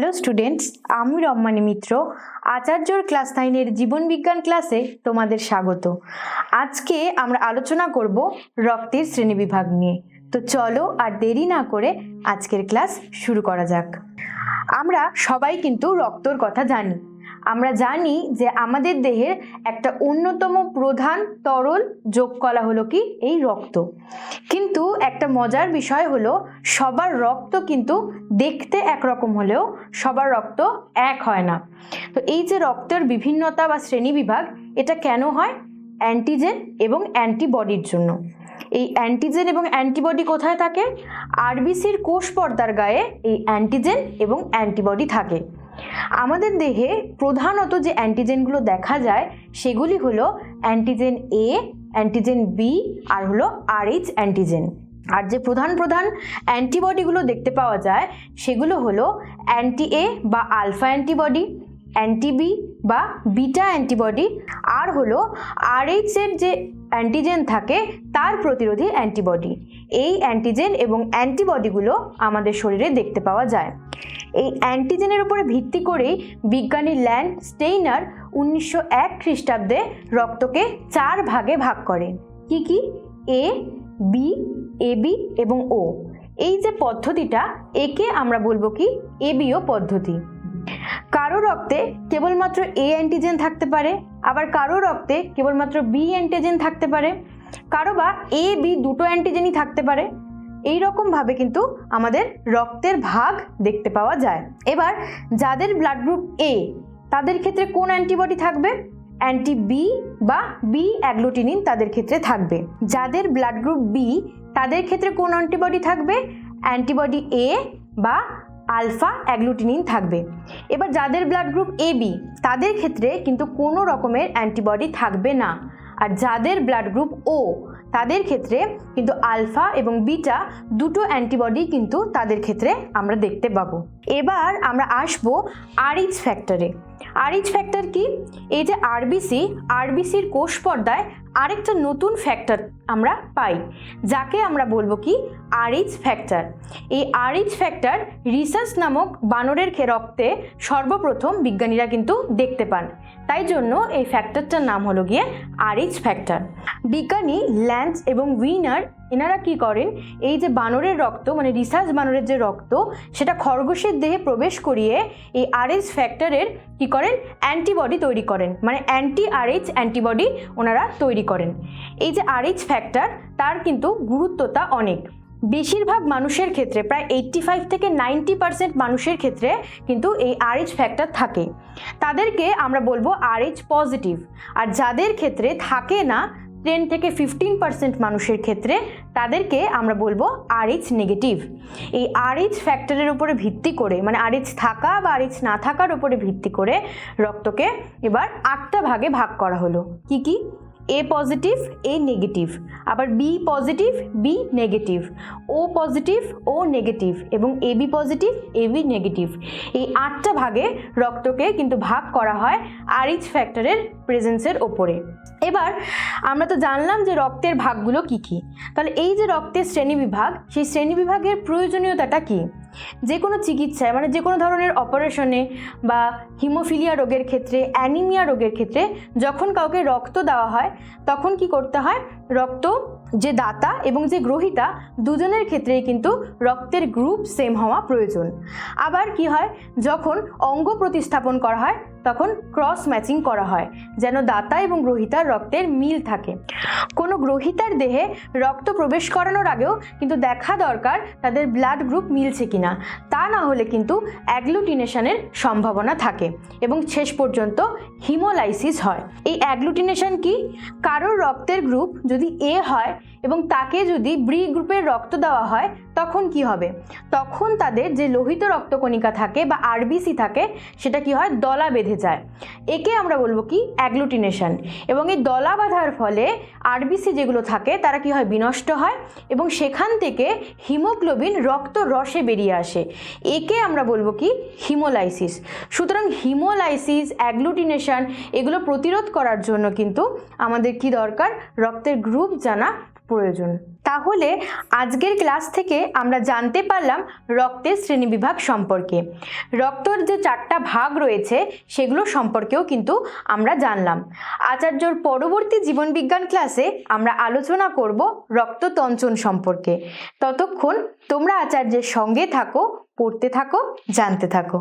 Hello students আমি রম্মানী মিত্র। আচার্যর class নাইনের জীবনবিজ্ঞান ক্লাসে তোমাদের স্বাগত। আজকে আমরা আলোচনা করব রক্তের শ্রেণীবিভাগ নিয়ে। তো চলো আর দেরি না করে আজকের ক্লাস শুরু করা যাক। আমরা সবাই কিন্তু রক্তর কথা জানি। আমরা জানি যে আমাদের দেহের একটা অন্যতম প্রধান তরল যোগ কলা হলো কি? এই রক্ত। কিন্তু একটা মজার বিষয় হলো, সবার রক্ত কিন্তু দেখতে একরকম হলেও সবার রক্ত এক হয় না। তো এই যে রক্তের বিভিন্নতা বা শ্রেণীবিভাগ এটা কেন হয়? অ্যান্টিজেন এবং অ্যান্টিবডির জন্য। এই অ্যান্টিজেন এবং অ্যান্টিবডি কোথায় থাকে? আরবিসির কোষ পর্দার গায়ে এই অ্যান্টিজেন এবং অ্যান্টিবডি থাকে। আমাদের দেহে প্রধানত যে অ্যান্টিজেনগুলো দেখা যায়, সেগুলি হলো অ্যান্টিজেন এ অ্যান্টিজেন বি আর হলো আরএইচ অ্যান্টিজেন আর যে প্রধান প্রধান অ্যান্টিবডিগুলো দেখতে পাওয়া যায়, সেগুলো হলো অ্যান্টি এ বা alpha antibody anti B beta antibody আর হলো আরএইচ এর যে অ্যান্টিজেন থাকে, তার প্রতিরোধী অ্যান্টিবডি এই অ্যান্টিজেন এবং অ্যান্টিবডিগুলো আমাদের শরীরে দেখতে পাওয়া যায়। এই অ্যান্টিজেনের উপরে ভিত্তি করেই বিজ্ঞানী ল্যান্ড স্টেইনার উনিশশো এক খ্রিস্টাব্দে রক্তকে চার ভাগে ভাগ করেন। কি কি? এ বি এবি এবং ও এই যে পদ্ধতিটা, একে আমরা বলব কি এবিও পদ্ধতি। কারও রক্তে কেবলমাত্র এ অ্যান্টিজেন থাকতে পারে, আবার কারও রক্তে কেবলমাত্র বি অ্যান্টিজেন থাকতে পারে। কারও বা এ বি দুটো অ্যান্টিজেনই থাকতে পারে এই রকমভাবে কিন্তু আমাদের রক্তের ভাগ দেখতে পাওয়া যায়। এবার যাদের ব্লাড গ্রুপ এ তাদের ক্ষেত্রে কোন অ্যান্টিবডি থাকবে? অ্যান্টি বি বা বি অ্যাগ্লুটিনিন তাদের ক্ষেত্রে থাকবে। যাদের ব্লাড গ্রুপ বি তাদের ক্ষেত্রে কোন অ্যান্টিবডি থাকবে? অ্যান্টিবডি এ বা আলফা অ্যাগ্লুটিনিন থাকবে। এবার যাদের ব্লাড গ্রুপ এ বি তাদের ক্ষেত্রে কিন্তু কোনো রকমের অ্যান্টিবডি থাকবে না। আর যাদের ব্লাড গ্রুপ ও তাদের ক্ষেত্রে কিন্তু আলফা এবং বিটা দুটো অ্যান্টিবডি কিন্তু তাদের ক্ষেত্রে আমরা দেখতে পাবো। এবার আমরা আসব আরইচ ফ্যাক্টরে আরইচ ফ্যাক্টর কি? এই যে আরবিসি আরবিসির কোষ পর্দায় আরেকটা নতুন ফ্যাক্টর আমরা পাই, যাকে আমরা বলব কি? আরইচ ফ্যাক্টর এই আরইচ ফ্যাক্টর রিসার্চ নামক বানরের রক্তে সর্বপ্রথম বিজ্ঞানীরা কিন্তু দেখতে পান। তাই জন্য এই ফ্যাক্টরটার নাম হলো গিয়ে আরইচ ফ্যাক্টর বিজ্ঞানী ল্যান্স এবং উইনার এনারা কি করেন এই যে বানরের রক্ত মানে রিসার্চ বানরের যে রক্ত, সেটা খরগোশের দেহে প্রবেশ করিয়ে এই আরএইচ ফ্যাক্টরের কি করেন? অ্যান্টিবডি তৈরি করেন। মানে অ্যান্টি আরএইচ অ্যান্টিবডি ওনারা তৈরি করেন। এই যে আরএইচ ফ্যাক্টর তার কিন্তু গুরুত্বতা অনেক। বেশিরভাগ মানুষের ক্ষেত্রে, প্রায় এইট্টি ফাইভ থেকে নাইনটি পার্সেন্ট মানুষের ক্ষেত্রে কিন্তু এই আরএইচ ফ্যাক্টর থাকে। তাদেরকে আমরা বলব আরএইচ পজিটিভ আর যাদের ক্ষেত্রে থাকে না টেন থেকে ফিফটিন পার্সেন্ট মানুষের ক্ষেত্রে তাদেরকে আমরা বলব আরএইচ নেগেটিভ এই আরএইচ ফ্যাক্টরের উপরে ভিত্তি করে মানে আরএইচ থাকা বা আরএইচ না থাকার উপরে ভিত্তি করে রক্তকে এবার আটটা ভাগে ভাগ করা হলো। কি কি? এ পজিটিভ এ নেগেটিভ আবার B positive B negative O positive O negative এবং A B positive A B negative এই আটটা ভাগে রক্তকে কিন্তু ভাগ করা হয় আরইচ ফ্যাক্টরের প্রেজেন্সের ওপরে। এবার আমরা তো জানলাম যে রক্তের ভাগগুলো কি কি। তাহলে এই যে রক্তের শ্রেণীবিভাগ সেই শ্রেণীবিভাগের প্রয়োজনীয়তাটা কি? যে কোনো চিকিৎসায় মানে যে কোনো ধরনের অপারেশনে বা হিমোফিলিয়া রোগের ক্ষেত্রে অ্যানিমিয়া রোগের ক্ষেত্রে যখন কাউকে রক্ত দেওয়া হয়, তখন কি করতে হয়? রক্ত যে দাতা এবং যে গ্রহিতা দুজনের ক্ষেত্রেই কিন্তু রক্তের গ্রুপ সেম হওয়া প্রয়োজন। আবার কি হয়? যখন অঙ্গ প্রতিস্থাপন করা হয় তখন ক্রস ম্যাচিং করা হয়, যেন দাতা এবং গ্রহিতার রক্তের মিল থাকে। কোনো গ্রহিতার দেহে রক্ত প্রবেশ করানোর আগেও কিন্তু দেখা দরকার তাদের ব্লাড গ্রুপ মিলছে কিনা। তা না হলে কিন্তু অ্যাগ্লুটিনেশনের সম্ভাবনা থাকে এবং শেষ পর্যন্ত হিমোলাইসিস হয়। এই অ্যাগ্লুটিনেশন কি কারোর রক্তের গ্রুপ যদি এ হয় এবং তাকে যদি ব্রি গ্রুপের রক্ত দেওয়া হয়, তখন কি হবে? তখন তাদের যে লোহিত রক্তকণিকা থাকে বা আরবিসি থাকে, সেটা কি হয়? দলা বেঁধে যায়। একে আমরা বলব কি? অ্যাগ্লুটিনেশন। এবং এই দলা বাঁধার ফলে আরবিসি যেগুলো থাকে, তারা কি হয়? বিনষ্ট হয় এবং সেখান থেকে হিমোগ্লোবিন রক্ত রসে বেরিয়ে আসে। একে আমরা বলব কি? হিমোলাইসিস। সুতরাং হিমোলাইসিস, অ্যাগ্লুটিনেশন, এগুলো প্রতিরোধ করার জন্য কিন্তু আমাদের কি দরকার? রক্তের গ্রুপ জানা প্রয়োজন। তাহলে আজকের ক্লাস থেকে আমরা জানতে পারলাম রক্তের শ্রেণীবিভাগ সম্পর্কে। রক্তর যে চারটা ভাগ রয়েছে, সেগুলো সম্পর্কেও কিন্তু আমরা জানলাম। আচার্যর পরবর্তী জীবনবিজ্ঞান ক্লাসে আমরা আলোচনা করব রক্ততঞ্চন সম্পর্কে। ততক্ষণ তোমরা আচার্যের সঙ্গে থাকো, পড়তে থাকো, জানতে থাকো।